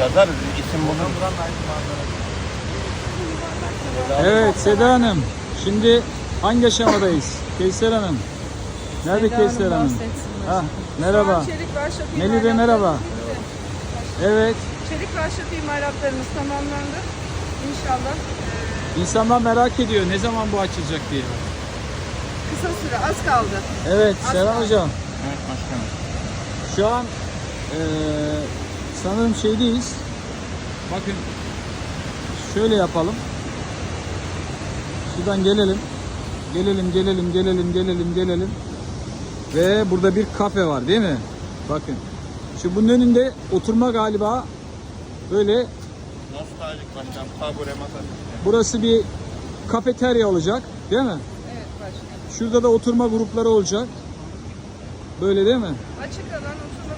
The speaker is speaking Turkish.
Yazarız isim buluruz. Evet Seda Hanım. Şimdi hangi aşamadayız? Kevser Hanım. Nerede Seda Kevser Hanım. Ha, merhaba. Çelik ve ahşap Melih Bey merhaba. Evet. Çelik ve ahşap imalatlarımız tamamlandı. İnşallah e, İnsanlar merak ediyor ne zaman bu açılacak diye. kısa süre az kaldı. Evet Serhan Hocam. Evet başkanım. Şu an eee sanırım şeydeyiz. Bakın şöyle yapalım. Şuradan gelelim. Gelelim, gelelim, gelelim, gelelim, gelelim. Ve burada bir kafe var değil mi? Bakın. Şu bunun önünde oturma galiba böyle Nostaljik başkanım. Tabure masa. burası bir kafeterya olacak değil mi? Evet başkanım. Şurada da oturma grupları olacak. Böyle değil mi? Açık alan oturma